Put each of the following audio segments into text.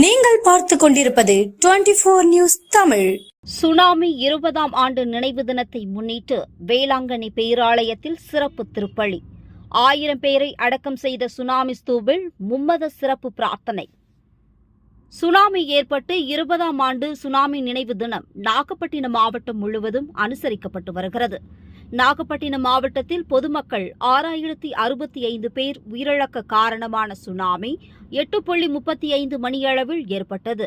நீங்கள் பார்த்து கொண்டிருப்பது twenty four news Tamil. Tsunami இருபதாம் ஆண்டு நினைவு தினத்தை முன்னிட்டு வேளாங்கண்ணி பேராலயத்தில் சிறப்பு திருப்பலி. ஆயிரம் பேரை அடக்கம் செய்த சுனாமி ஸ்தூபில் மும்மத சிறப்பு பிரார்த்தனை. சுனாமி ஏற்பட்டு இருபதாம் ஆண்டு சுனாமி நினைவு தினம் நாகப்பட்டினம் மாவட்டம் முழுவதும் அனுசரிக்கப்பட்டு வருகிறது. நாகப்பட்டினம் மாவட்டத்தில் பொதுமக்கள் ஆறாயிரத்தி அறுபத்தி ஐந்து பேர் உயிரிழக்க காரணமான சுனாமி எட்டு புள்ளி முப்பத்தி ஐந்து மணியளவில் ஏற்பட்டது.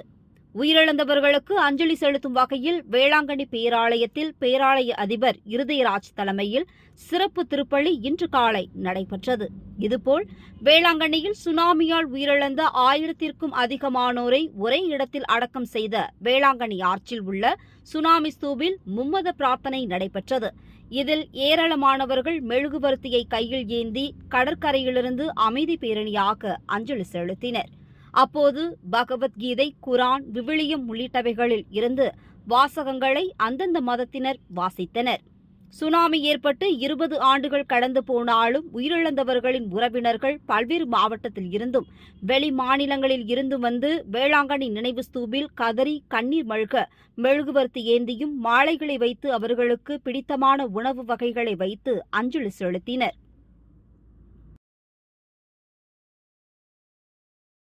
உயிரிழந்தவர்களுக்கு அஞ்சலி செலுத்தும் வகையில் வேளாங்கண்ணி பேராலயத்தில் பேராலய அதிபர் இருதயராஜ் தலைமையில் சிறப்பு திருப்பலி இன்று காலை நடைபெற்றது. இதுபோல் வேளாங்கண்ணியில் சுனாமியால் உயிரிழந்த ஆயிரத்திற்கும் அதிகமானோரை ஒரே இடத்தில் அடக்கம் செய்த வேளாங்கண்ணி ஆற்றில் உள்ள சுனாமி ஸ்தூபில் மும்மத பிரார்த்தனை நடைபெற்றது. இதில் ஏராளமானவர்கள் மெழுகுவர்த்தியை கையில் ஏந்தி கடற்கரையிலிருந்து அமைதி பேரணியாக அஞ்சலி செலுத்தினர். அப்போது பகவத்கீதை குரான் விவிலியம் உள்ளிட்டவைகளில் இருந்து வாசகங்களை அந்தந்த மதத்தினர் வாசித்தனர். சுனாமி ஏற்பட்டு இருபது ஆண்டுகள் கடந்து போனாலும் உயிரிழந்தவர்களின் உறவினர்கள் பல்வேறு மாவட்டத்தில் இருந்தும் வெளி மாநிலங்களில் இருந்தும் வந்து வேளாங்கண்ணி நினைவு ஸ்தூபில் கதறி கண்ணீர் மழ்க மெழுகுவர்த்தி ஏந்தியும் மாலைகளை வைத்து அவர்களுக்கு பிடித்தமான உணவு வகைகளை வைத்து அஞ்சலி செலுத்தினர்.